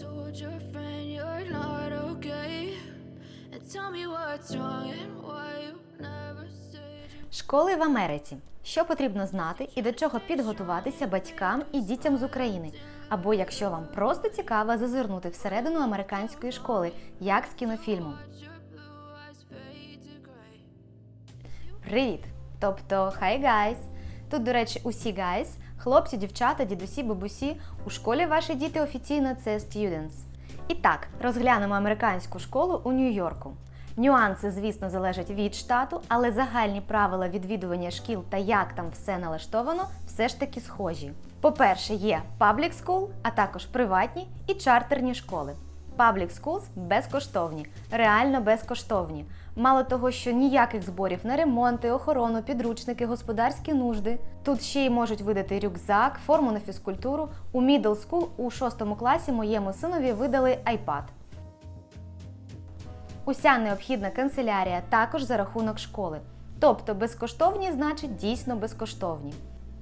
told friend you're not okay? And tell me what's wrong and why you never said you Школи в Америці. Що потрібно знати і до чого підготуватися батькам і дітям з України? Або якщо вам просто цікаво зазирнути всередину американської школи, як з кінофільму. Привіт! Тобто hi guys! Тут, до речі, усі guys, хлопці, дівчата, дідусі, бабусі. У школі ваші діти офіційно це students. І так, розглянемо американську школу у Нью-Йорку. Нюанси, звісно, залежать від штату, але загальні правила відвідування шкіл та як там все налаштовано, все ж таки схожі. По-перше, є public school, а також приватні і чартерні школи. Public schools безкоштовні, реально безкоштовні. Мало того, що ніяких зборів на ремонти, охорону, підручники, господарські нужди. Тут ще й можуть видати рюкзак, форму на фізкультуру. У middle school у шостому класі моєму синові видали iPad. Уся необхідна канцелярія також за рахунок школи. Тобто безкоштовні значить дійсно безкоштовні.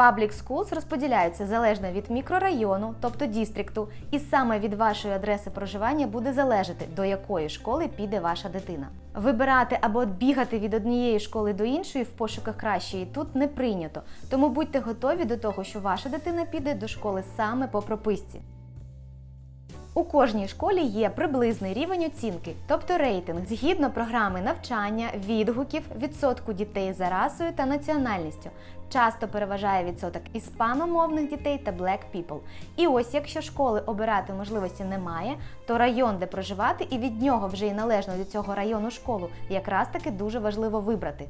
Public schools розподіляються залежно від мікрорайону, тобто дістрікту, і саме від вашої адреси проживання буде залежати, до якої школи піде ваша дитина. Вибирати або бігати від однієї школи до іншої в пошуках кращої тут не прийнято, тому будьте готові до того, що ваша дитина піде до школи саме по прописці. У кожній школі є приблизний рівень оцінки, тобто рейтинг згідно програми навчання, відгуків, відсотку дітей за расою та національністю. Часто переважає відсоток іспаномовних дітей та black people. І ось якщо школи обирати можливості немає, то район, де проживати, і від нього вже й належно до цього району школу, якраз таки дуже важливо вибрати.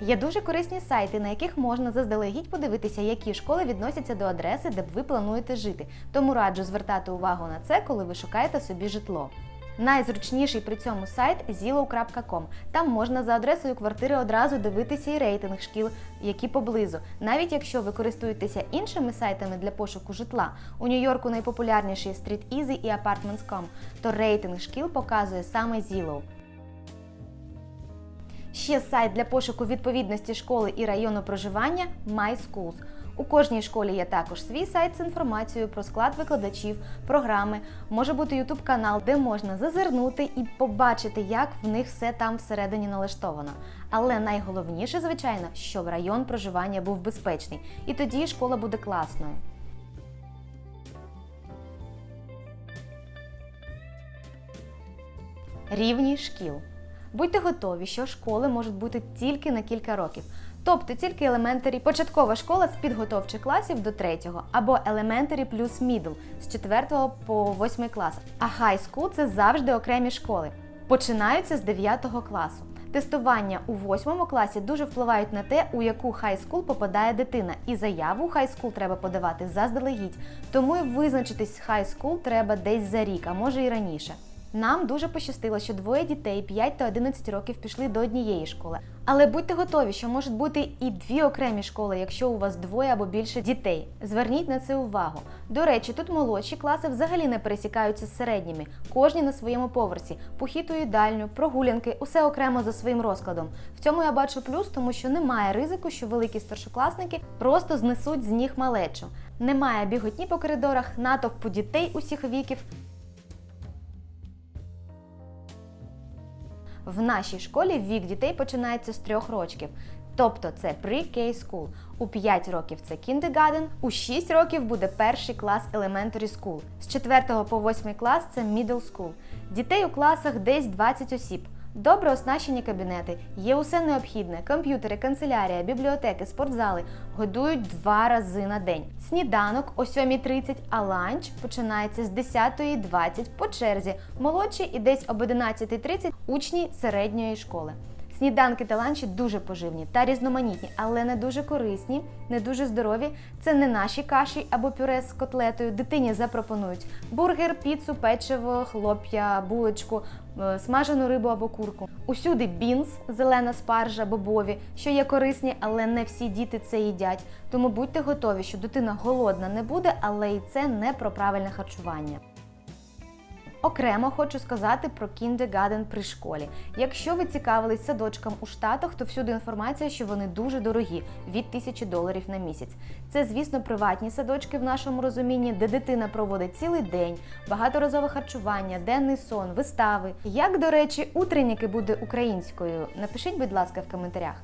Є дуже корисні сайти, на яких можна заздалегідь подивитися, які школи відносяться до адреси, де б ви плануєте жити. Тому раджу звертати увагу на це, коли ви шукаєте собі житло. Найзручніший при цьому сайт zillow.com. Там можна за адресою квартири одразу дивитися і рейтинг шкіл, які поблизу. Навіть якщо ви користуєтеся іншими сайтами для пошуку житла, у Нью-Йорку найпопулярніші Street Easy і Apartments.com, то рейтинг шкіл показує саме Zillow. Ще сайт для пошуку відповідності школи і району проживання MySchools. У кожній школі є також свій сайт з інформацією про склад викладачів, програми. Може бути YouTube канал, де можна зазирнути і побачити, як в них все там всередині налаштовано. Але найголовніше, звичайно, щоб район проживання був безпечний, і тоді школа буде класною. Рівні шкіл. Будьте готові, що школи можуть бути тільки на кілька років. Тобто тільки елементарі, початкова школа з підготовчих класів до 3 або елементарі плюс мідл з 4 по 8 клас. А хай скул це завжди окремі школи. Починаються з 9 класу. Тестування у 8 класі дуже впливають на те, у яку хай-скул попадає дитина, і заяву хай-скул треба подавати заздалегідь. Тому і визначитись з хай-скул треба десь за рік, а може і раніше. Нам дуже пощастило, що двоє дітей 5 та 11 років пішли до однієї школи. Але будьте готові, що можуть бути і дві окремі школи, якщо у вас двоє або більше дітей. Зверніть на це увагу. До речі, тут молодші класи взагалі не пересікаються з середніми, кожні на своєму поверсі, похід у їдальню, прогулянки, усе окремо за своїм розкладом. В цьому я бачу плюс, тому що немає ризику, що великі старшокласники просто знесуть з ніг малечу. Немає біготні по коридорах, натовпу дітей усіх віків. В нашій школі вік дітей починається з трьох років. Тобто це pre-K school. У 5 років це kindergarten, у 6 років буде перший клас elementary school. З 4 по 8 клас це middle school. Дітей у класах десь 20 осіб. Добре оснащені кабінети, є усе необхідне: комп'ютери, канцелярія, бібліотеки, спортзали годують два рази на день. Сніданок о 7.30, а ланч починається з 10.20 по черзі. Молодші і десь об 11.30 учні середньої школи. Сніданки та ланчі дуже поживні та різноманітні, але не дуже корисні, не дуже здорові. Це не наші каші або пюре з котлетою. Дитині запропонують бургер, піцу, печиво, хлоп'я, булочку, е, смажену рибу або курку. Усюди бінс, зелена спаржа, бобові, що є корисні, але не всі діти це їдять. Тому будьте готові, що дитина голодна не буде, але і це не про правильне харчування. Окремо хочу сказати про Kindergarten при школі. Якщо ви цікавились садочком у Штатах, то всюди інформація, що вони дуже дорогі від тисячі доларів на місяць. Це, звісно, приватні садочки в нашому розумінні, де дитина проводить цілий день, багаторазове харчування, денний сон, вистави. Як, до речі, утренніки буде українською? Напишіть, будь ласка, в коментарях.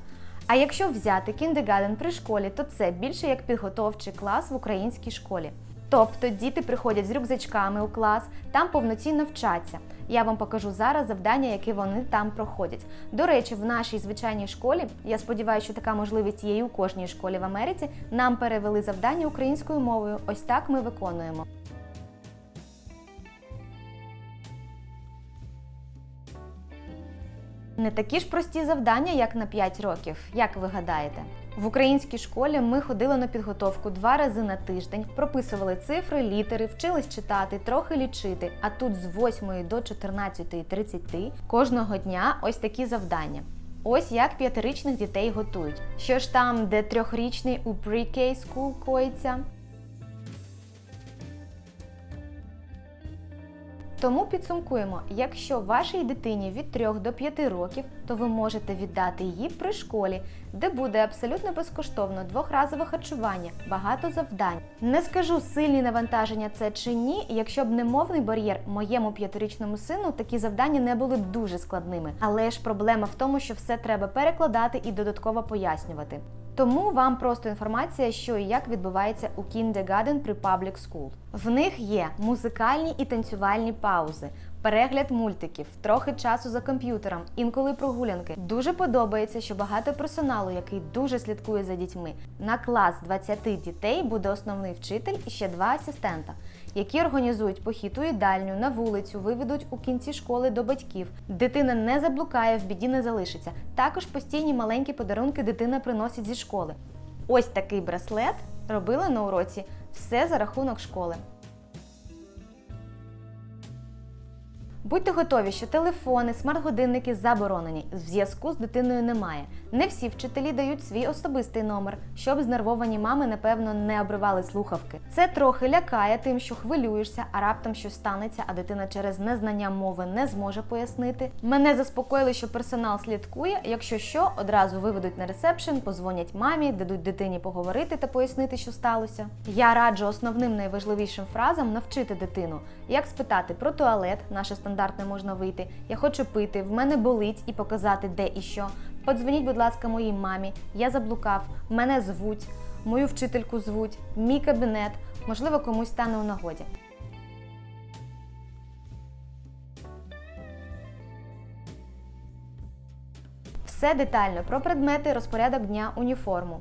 А якщо взяти кіндегаден при школі, то це більше як підготовчий клас в українській школі. Тобто діти приходять з рюкзачками у клас, там повноцінно вчаться. Я вам покажу зараз завдання, які вони там проходять. До речі, в нашій звичайній школі, я сподіваюся, що така можливість є і у кожній школі в Америці. Нам перевели завдання українською мовою. Ось так ми виконуємо. Не такі ж прості завдання, як на 5 років, як ви гадаєте. В українській школі ми ходили на підготовку два рази на тиждень, прописували цифри, літери, вчились читати, трохи лічити. А тут з 8 до 14.30 кожного дня ось такі завдання. Ось як п'ятирічних дітей готують. Що ж там, де трьохрічний у pre-K school коїться? Тому підсумкуємо, якщо вашій дитині від 3 до 5 років, то ви можете віддати її при школі, де буде абсолютно безкоштовно двохразове харчування, багато завдань. Не скажу сильні навантаження це чи ні. Якщо б не мовний бар'єр, моєму п'ятирічному сину такі завдання не були б дуже складними. Але ж проблема в тому, що все треба перекладати і додатково пояснювати. Тому вам просто інформація, що і як відбувається у Kindergarten при Public School. В них є музикальні і танцювальні паузи, перегляд мультиків, трохи часу за комп'ютером, інколи прогулянки. Дуже подобається, що багато персоналу, який дуже слідкує за дітьми. На клас 20 дітей буде основний вчитель і ще два асистента, які організують похід у їдальню, на вулицю, виведуть у кінці школи до батьків. Дитина не заблукає, в біді не залишиться. Також постійні маленькі подарунки дитина приносить зі школи. Ось такий браслет робили на уроці. Все за рахунок школи. Будьте готові, що телефони, смарт-годинники заборонені. Зв'язку з дитиною немає. Не всі вчителі дають свій особистий номер, щоб знервовані мами, напевно, не обривали слухавки. Це трохи лякає тим, що хвилюєшся, а раптом щось станеться, а дитина через незнання мови не зможе пояснити. Мене заспокоїли, що персонал слідкує. Якщо що, одразу виведуть на ресепшн, позвонять мамі, дадуть дитині поговорити та пояснити, що сталося. Я раджу основним найважливішим фразам навчити дитину, як спитати про туалет, наше стандартне можна вийти. Я хочу пити, в мене болить і показати, де і що. Подзвоніть, будь ласка, моїй мамі. Я заблукав, мене звуть, мою вчительку звуть, мій кабінет, можливо, комусь стане у нагоді. Все детально про предмети, розпорядок дня, уніформу.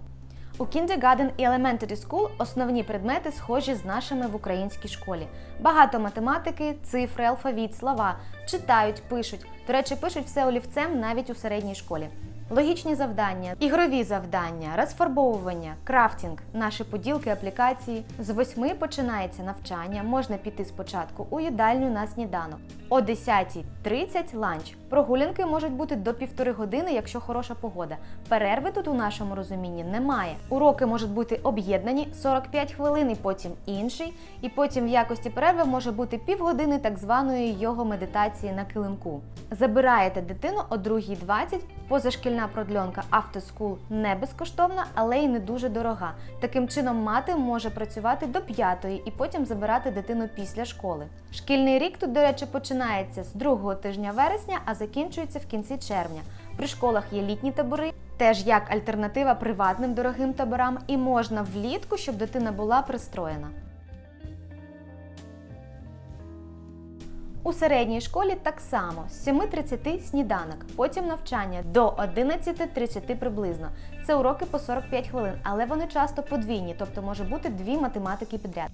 У Kindergarten і Elementary School основні предмети схожі з нашими в українській школі. Багато математики, цифри, алфавіт, слова. Читають, пишуть. До речі, пишуть все олівцем навіть у середній школі. Логічні завдання, ігрові завдання, розфарбовування, крафтінг, наші поділки, аплікації. З восьми починається навчання. Можна піти спочатку у їдальню на сніданок. О 10.30 ланч. Прогулянки можуть бути до півтори години, якщо хороша погода. Перерви тут у нашому розумінні немає. Уроки можуть бути об'єднані 45 хвилин і потім інший. І потім в якості перерви може бути півгодини так званої його медитації на килимку. Забираєте дитину о 2.20, позашкільна продльонка School не безкоштовна, але й не дуже дорога. Таким чином мати може працювати до 5 і потім забирати дитину після школи. Шкільний рік тут, до речі, починається з другого тижня вересня, а закінчується в кінці червня. При школах є літні табори, теж як альтернатива приватним дорогим таборам, і можна влітку, щоб дитина була пристроєна. У середній школі так само з 7.30 сніданок, потім навчання до 11.30 приблизно. Це уроки по 45 хвилин, але вони часто подвійні, тобто може бути дві математики підряд.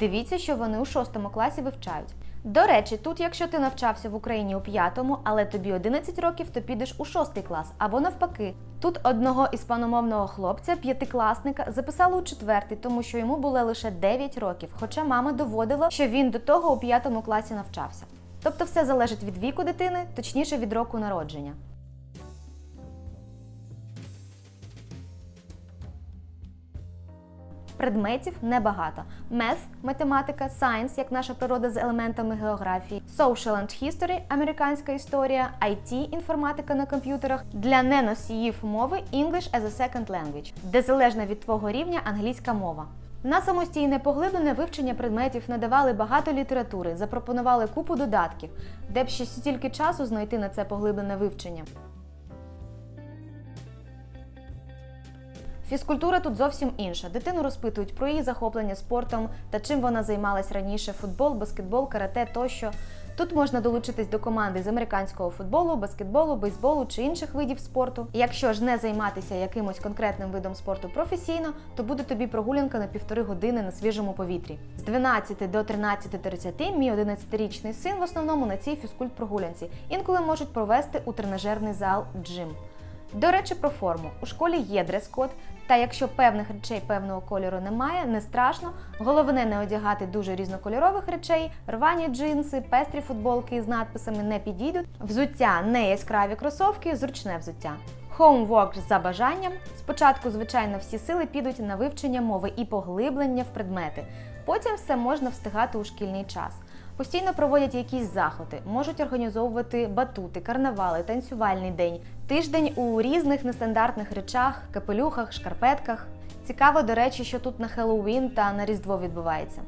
Дивіться, що вони у 6 класі вивчають. До речі, тут, якщо ти навчався в Україні у 5, але тобі 11 років, то підеш у 6 клас або навпаки. Тут одного іспаномовного хлопця, п'ятикласника, записали у 4, тому що йому було лише 9 років, хоча мама доводила, що він до того у 5 класі навчався. Тобто все залежить від віку дитини, точніше від року народження. Предметів небагато: Math – математика, Science, як наша природа з елементами географії, Social and History – американська історія, IT – інформатика на комп'ютерах, для неносіїв мови English as a second language, де залежно від твого рівня англійська мова. На самостійне поглиблене вивчення предметів надавали багато літератури, запропонували купу додатків, де б ще стільки часу знайти на це поглиблене вивчення. Фізкультура тут зовсім інша. Дитину розпитують про її захоплення спортом та чим вона займалась раніше: футбол, баскетбол, карате тощо. Тут можна долучитись до команди з американського футболу, баскетболу, бейсболу чи інших видів спорту. Якщо ж не займатися якимось конкретним видом спорту професійно, то буде тобі прогулянка на півтори години на свіжому повітрі. З 12 до 13.30 мій 11-річний син в основному на цій фізкульт прогулянці. Інколи можуть провести у тренажерний зал джим. До речі, про форму. У школі є дрес-код, та якщо певних речей певного кольору немає, не страшно. Головне не одягати дуже різнокольорових речей, рвані джинси, пестрі футболки з надписами не підійдуть. Взуття не яскраві кросовки, зручне взуття. Homework за бажанням. Спочатку, звичайно, всі сили підуть на вивчення мови і поглиблення в предмети. Потім все можна встигати у шкільний час. Постійно проводять якісь заходи, можуть організовувати батути, карнавали, танцювальний день, тиждень у різних нестандартних речах, капелюхах, шкарпетках. Цікаво, до речі, що тут на Хеллоуін та на Різдво відбувається.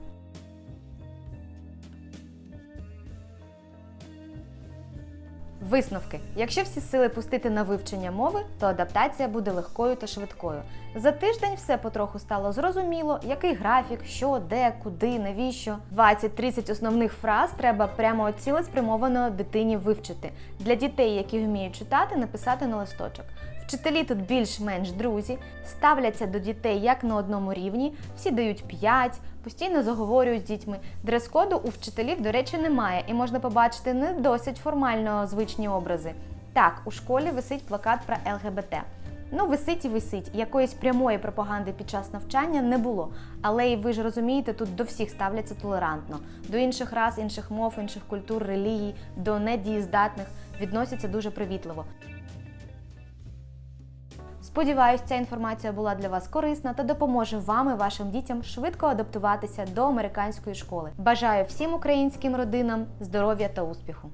Висновки: якщо всі сили пустити на вивчення мови, то адаптація буде легкою та швидкою. За тиждень все потроху стало зрозуміло, який графік, що, де, куди, навіщо. 20-30 основних фраз треба прямо цілеспрямовано дитині вивчити. Для дітей, які вміють читати, написати на листочок. Вчителі тут більш-менш друзі, ставляться до дітей як на одному рівні, всі дають 5, постійно заговорюють з дітьми. Дрес-коду у вчителів, до речі, немає, і можна побачити не досить формально звичні образи. Так, у школі висить плакат про ЛГБТ. Ну, висить і висить. Якоїсь прямої пропаганди під час навчання не було. Але і ви ж розумієте, тут до всіх ставляться толерантно. До інших рас, інших мов, інших культур, релігій, до недієздатних відносяться дуже привітливо. Сподіваюсь, ця інформація була для вас корисна та допоможе вам і вашим дітям швидко адаптуватися до американської школи. Бажаю всім українським родинам здоров'я та успіху!